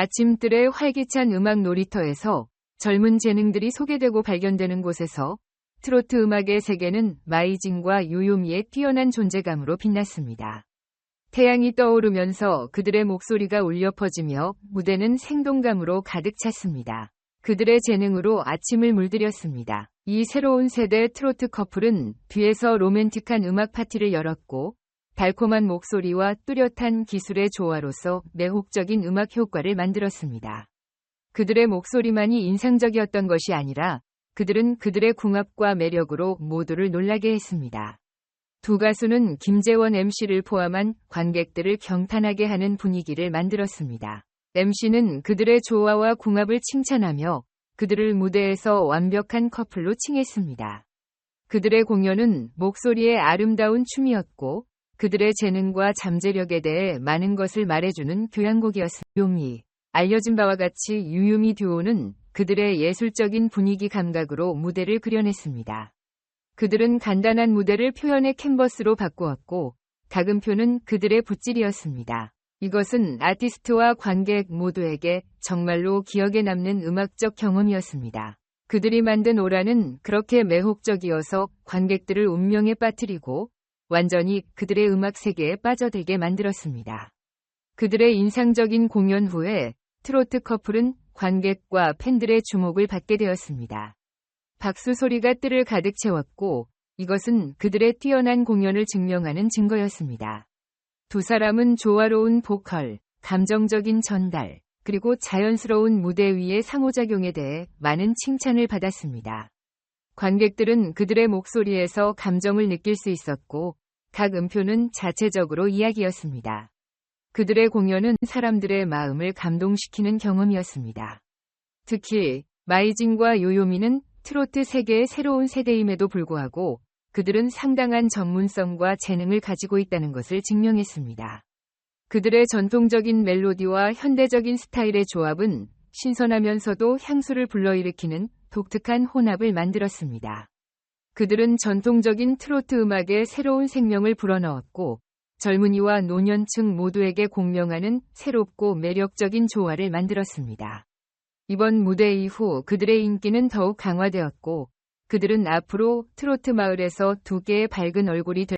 아침들의 활기찬 음악 놀이터에서 젊은 재능들이 소개되고 발견되는 곳에서 트로트 음악의 세계는 마이진과 요요미의 뛰어난 존재감으로 빛났습니다. 태양이 떠오르면서 그들의 목소리가 울려 퍼지며 무대는 생동감으로 가득 찼습니다. 그들의 재능으로 아침을 물들였습니다. 이 새로운 세대 트로트 커플은 뒤에서 로맨틱한 음악 파티를 열었고 달콤한 목소리와 뚜렷한 기술의 조화로서 매혹적인 음악 효과를 만들었습니다. 그들의 목소리만이 인상적이었던 것이 아니라 그들은 그들의 궁합과 매력으로 모두를 놀라게 했습니다. 두 가수는 김재원 MC를 포함한 관객들을 경탄하게 하는 분위기를 만들었습니다. MC는 그들의 조화와 궁합을 칭찬하며 그들을 무대에서 완벽한 커플로 칭했습니다. 그들의 공연은 목소리의 아름다운 춤이었고 그들의 재능과 잠재력에 대해 많은 것을 말해주는 교향곡이었습니다. 요미 알려진 바와 같이 유유미 듀오는 그들의 예술적인 분위기 감각으로 무대를 그려냈습니다. 그들은 간단한 무대를 표현의 캔버스로 바꾸었고 다금표는 그들의 붓질이었습니다. 이것은 아티스트와 관객 모두에게 정말로 기억에 남는 음악적 경험이었습니다. 그들이 만든 오라는 그렇게 매혹적이어서 관객들을 운명에 빠뜨리고 완전히 그들의 음악 세계에 빠져들게 만들었습니다. 그들의 인상적인 공연 후에 트로트 커플은 관객과 팬들의 주목을 받게 되었습니다. 박수 소리가 뜰을 가득 채웠고 이것은 그들의 뛰어난 공연을 증명하는 증거였습니다. 두 사람은 조화로운 보컬, 감정적인 전달, 그리고 자연스러운 무대 위의 상호작용에 대해 많은 칭찬을 받았습니다. 관객들은 그들의 목소리에서 감정을 느낄 수 있었고 각 음표는 자체적으로 이야기였습니다. 그들의 공연은 사람들의 마음을 감동시키는 경험이었습니다. 특히 마이진과 요요미는 트로트 세계의 새로운 세대임에도 불구하고 그들은 상당한 전문성과 재능을 가지고 있다는 것을 증명했습니다. 그들의 전통적인 멜로디와 현대적인 스타일의 조합은 신선하면서도 향수를 불러일으키는 독특한 혼합을 만들었습니다. 그들은 전통적인 트로트 음악에 새로운 생명을 불어넣었고 젊은이와 노년층 모두에게 공명하는 새롭고 매력적인 조화를 만들었습니다. 이번 무대 이후 그들의 인기는 더욱 강화되었고 그들은 앞으로 트로트 마을에서 두 개의 밝은 얼굴이 될